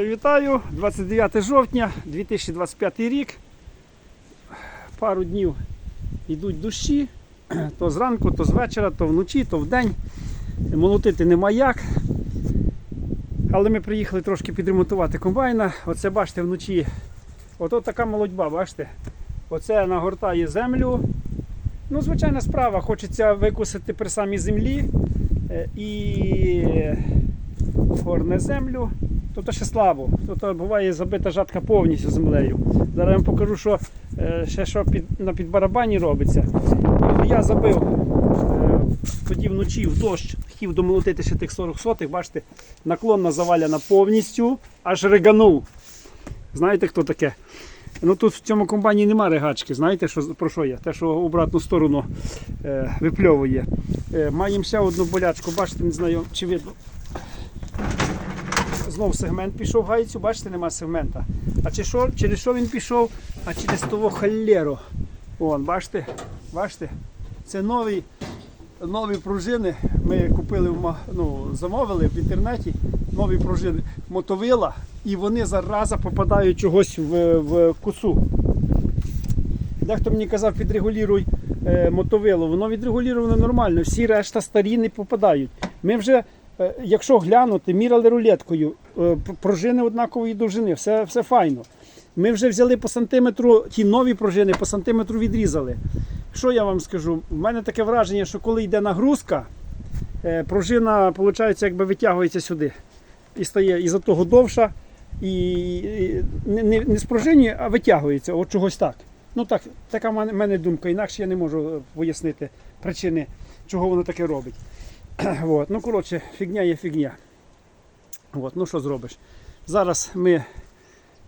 Вітаю, 29 жовтня 2025 рік. Пару днів йдуть дощі, то зранку, то з вечора, то вночі, то вдень. Молотити нема як. Але ми приїхали трошки підремонтувати комбайна. Оце бачите вночі. Ото така молодьба, бачите? Оце нагортає землю. Ну, звичайна справа, хочеться викусити при самій землі е, і горне землю. Тобто ще слабо. Тобто буває забита жатка повністю землею. Зараз я вам покажу, що е, ще що під, на підбарабані робиться. Я забив е, тоді вночі в дощ, хотів домолотити ще тих 40 сотих, бачите, наклонна заваляна повністю, аж риганув. Знаєте, хто таке? Ну тут в цьому комбайні нема ригачки. Знаєте, що, про що я? Те, що обратну сторону е, випльовує. Е, маємо ще одну болячку, бачите, не знаю, чи видно. Знов сегмент пішов гайцю, бачите, нема сегмента. А чи що, через що він пішов? А через того халеру. Вон, бачите? Бачите? Це нові, нові пружини. Ми купили ну, замовили в інтернеті нові пружини мотовила, і вони зараза попадають чогось в, в косу. Дехто мені казав, підрегулюй е, мотовило. Воно відрегулювано нормально, всі решта старі не попадають. Ми вже, е, якщо глянути, міряли рулеткою, пружини однакової довжини, все, все файно. Ми вже взяли по сантиметру, ті нові пружини по сантиметру відрізали. Що я вам скажу? У мене таке враження, що коли йде нагрузка, е, пружина, виходить, якби витягується сюди. І стає із-за того довша, і, і не, не, не спружинює, а витягується. От чогось так. Ну так, така в мене, думка, інакше я не можу е, пояснити причини, чого воно таке робить. От. Ну, коротше, фігня є фігня. От. Ну що зробиш? Зараз ми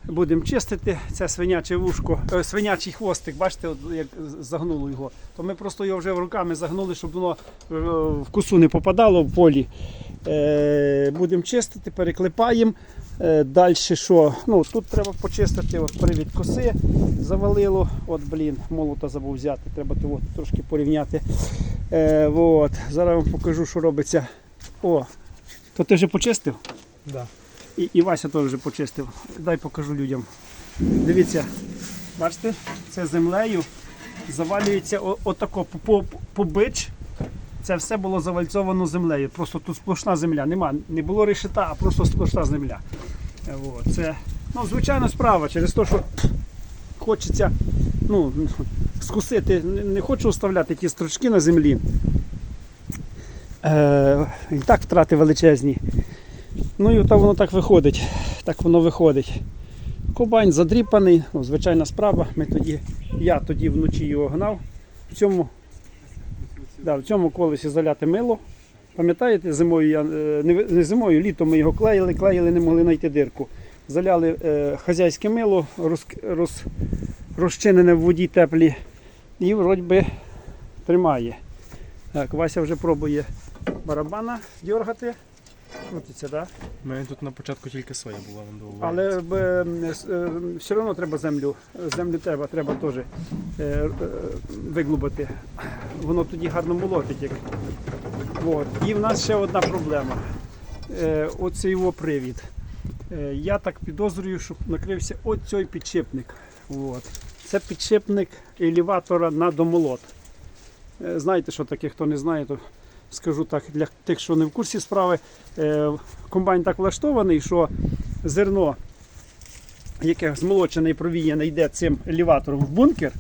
будемо чистити це свиняче вушко, е, свинячий хвостик, бачите, от як загнуло його. То ми просто його вже руками загнули, щоб воно е, в косу не попадало в полі. Е, будемо чистити, переклепаємо. Е, Далі що? Ну, тут треба почистити от привід коси завалило. От, блін, молота забув взяти, треба того трошки порівняти. Е, от. Зараз вам покажу, що робиться. О, то ти вже почистив? Да. І, і Вася теж вже почистив. Дай покажу людям. Дивіться, бачите, це землею завалюється отако по, бич. Це все було завальцовано землею. Просто тут сплошна земля. Нема, не було решета, а просто сплошна земля. Е, От. Це ну, звичайна справа через те, що хочеться ну, скусити. Не- Не хочу оставляти ті строчки на землі. Е, і так втрати величезні. Ну і так воно так виходить. Так воно виходить. Кобань задріпаний, ну, звичайна справа. Ми тоді, я тоді вночі його гнав. В цьому, да, в цьому колесі заляти мило. Пам'ятаєте, зимою я е, не, зимою, літом ми його клеїли, клеїли, не могли знайти дирку. Заляли е, хазяйське мило, роз, роз, розчинене в воді теплі, і вроді би тримає. Так, Вася вже пробує барабана дергати. Крутиться, так? У мене тут на початку тільки соя була Але б, е, е, все одно треба землю. Землю треба, треба теж е, е, виглубити. Воно тоді гарно молотить. Як. От. І в нас ще одна проблема. Е, оцей його привід. Е, я так підозрюю, що накрився оцей підшипник. От. Це підшипник елеватора на домолот. Е, Знаєте, що таке, хто не знає, то скажу так, для тих, що не в курсі справи, е, комбайн так влаштований, що зерно, яке змолочене і провіяне, йде цим елеватором в бункер,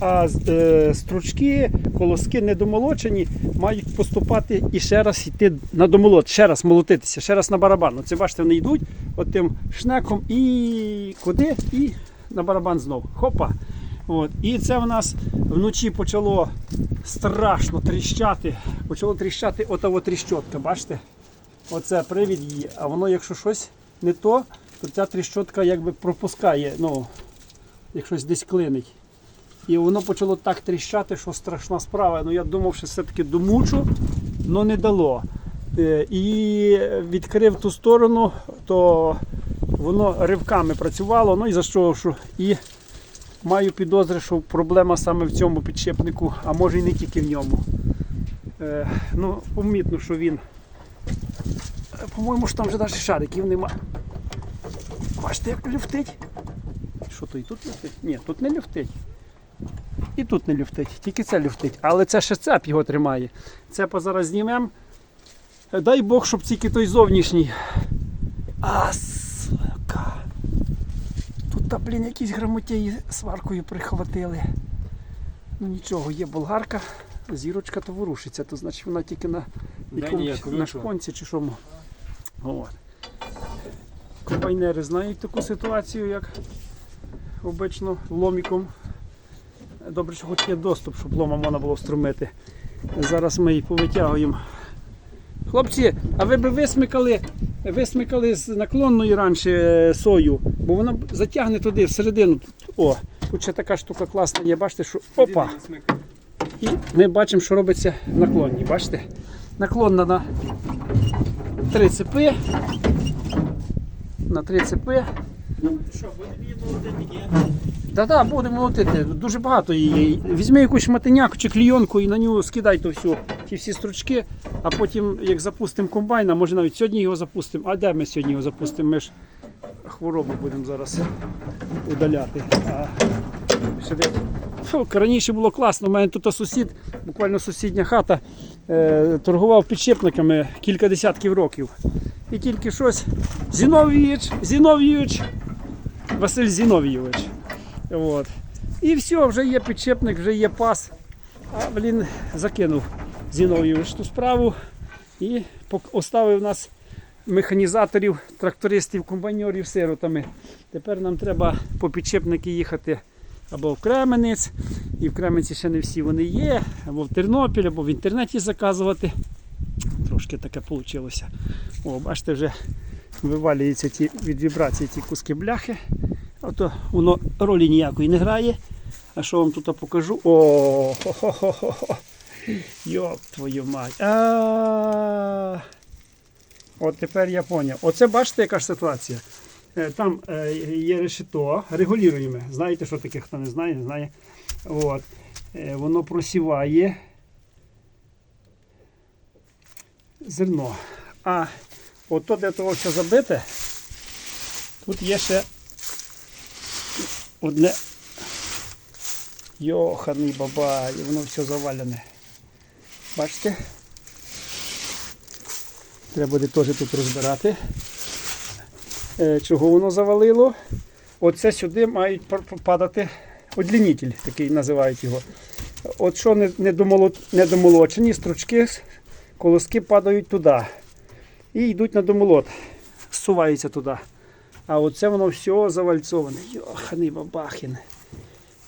а е, стручки, колоски недомолочені, мають поступати і ще раз йти на домолот, ще раз молотитися, ще раз на барабан. Оце бачите, вони йдуть от тим шнеком і куди? І на барабан знов. Хопа. От. І це в нас вночі почало страшно тріщати. Почало тріщати ота тріщотка, бачите? Оце привід її, а воно, якщо щось не то, то ця тріщотка якби пропускає, ну, як десь клинить. І воно почало так тріщати, що страшна справа. Ну я думав, що все-таки домучу, але не дало. Е, І відкрив ту сторону, то воно ривками працювало, ну і за що, що і маю підозри, що проблема саме в цьому підшипнику, а може і не тільки в ньому. Е, Ну, помітно, що він По-моєму, ж там вже навіть шариків нема. Бачите, як люфтить? Що то і тут люфтить? Ні, тут не люфтить. І тут не люфтить, тільки це люфтить. Але це ще цеп його тримає. Цепа зараз знімемо. Е, Дай Бог, щоб тільки той зовнішній. А, сука. Тут, та, блін, якісь грамотєї сваркою прихватили. Ну нічого, є болгарка, зірочка то ворушиться, то значить вона тільки на, якомусь- на шпонці чи що. От. Комбайнери знають таку ситуацію, як обично ломіком. Добре, що хоч є доступ, щоб лома можна було вструмити. Зараз ми її повитягуємо. Хлопці, а ви би висмикали, висмикали з наклонної раніше е, сою, бо вона затягне туди, всередину. О, тут ще така штука класна є, бачите, що опа! І ми бачимо, що робиться наклонні. Бачите? Наклонна на три цепи. На три цепи. Що, будемо молотити. Дуже багато її. Візьми якусь шматиняку чи клійонку і на нього скидай то все, ті всі стручки, а потім, як запустимо комбайн, а може навіть сьогодні його запустимо. А де ми сьогодні його запустимо? Ми ж хворобу будемо зараз удаляти. А сидить. Фу, раніше було класно. У мене тут сусід, буквально сусідня хата, е, торгував підшипниками кілька десятків років. І тільки щось. Зіновійович, Зіновійович, Василь Зіновійович. От. І все, вже є підшипник, вже є пас. А блін, закинув Зіновійович ту справу і оставив нас механізаторів, трактористів, комбайнерів сиротами. Тепер нам треба по підшипники їхати або в Кременець, і в Кременці ще не всі вони є, або в Тернопіль, або в інтернеті заказувати. Трошки таке вийшло. О, бачите, вже вивалюються ті від вібрації ті куски бляхи. Ото воно ролі ніякої не грає. А що вам тут покажу? О, хо-хо-хо-хо. Йоп твою мать. От тепер я поняв. Оце бачите, яка ж ситуація. Е, Там е, є решето, регулюємо. Знаєте, що таке, хто не знає, не знає. От. Е, Воно просіває зерно. А ото де того все забите, тут є ще одне йоханий баба, і воно все завалене. Бачите? Треба буде теж тут розбирати. Е, Чого воно завалило? Оце сюди мають падати одлінитель, такий називають його. От що не- недомоло- недомолочені стручки, колоски падають туди. І йдуть на домолот, зсуваються туди. А оце воно все завальцоване. Йоханий бабахін.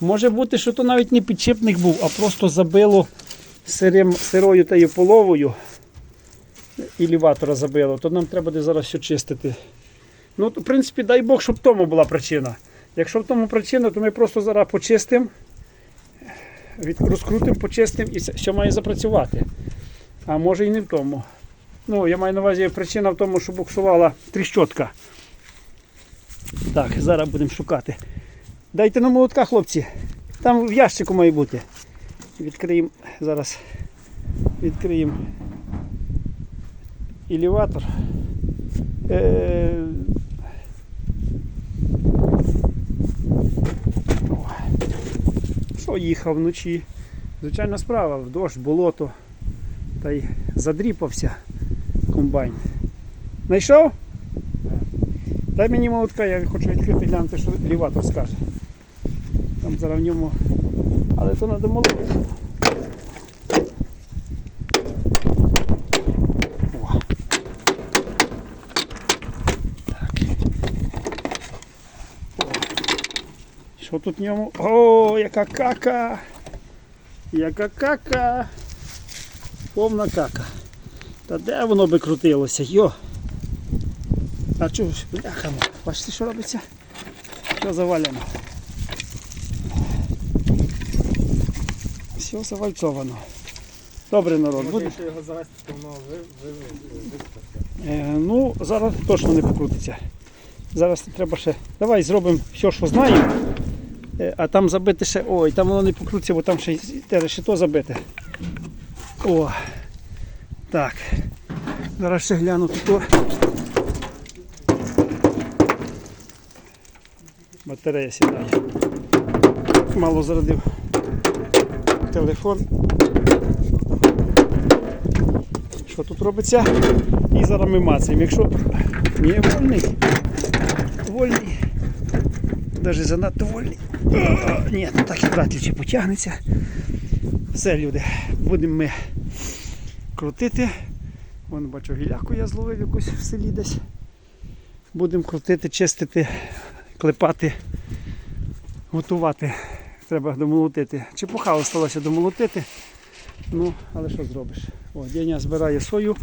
Може бути, що то навіть не підшипник був, а просто забило сирим, сирою та половою. Елеватора забило, то нам треба буде зараз все чистити. Ну, в принципі, дай Бог, щоб в тому була причина. Якщо в тому причина, то ми просто зараз почистимо, розкрутимо, почистимо і все має запрацювати. А може і не в тому. Ну, я маю на увазі причина в тому, що буксувала тріщотка. Так, зараз будемо шукати. Дайте нам молотка, хлопці. Там в ящику має бути. Відкриємо зараз. Відкриємо елеватор. Е... Що їхав вночі? Звичайна справа, в дощ, болото. Та й задріпався комбайн. Знайшов? Дай мені молотка, я хочу відкрити глянути, що елеватор скаже. Там зараз в ньому. Але то треба молоти. Що тут в ньому? О, яка кака! Яка кака! Повна кака. Та де воно би крутилося? Йо! А чого ж, бляха, бачите, що робиться? Все завалено. Все завальцовано. Добре, народ. Буде. Якщо його завести, то воно ви, ви, ви, Е, ну, зараз точно не покрутиться. Зараз треба ще. Давай зробимо все, що знаємо. Е, а там забити ще. Ой, там воно не покрутиться, бо там ще те решето забите. О. Так. Зараз ще гляну тут. Батарея сідає. Мало зарядив телефон. Що тут робиться? І зараз ми мацаємо. Якщо ні, вольний. Вольний. Навіть занадто вольний. О, ні, ну так і вряд потягнеться. Все, люди, будемо ми крутити. Вон бачу гіляку я зловив якусь в селі десь. Будемо крутити, чистити, клепати, готувати. Треба домолотити. Чепуха осталося домолотити. Ну, але що зробиш? О, Деня збирає сою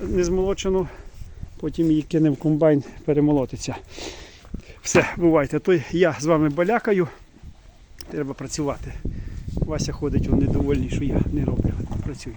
незмолочену, потім її кине в комбайн, перемолотиться. Все, бувайте. То я з вами балякаю. Треба працювати. Вася ходить, він недовольний, що я не роблю. Працюю.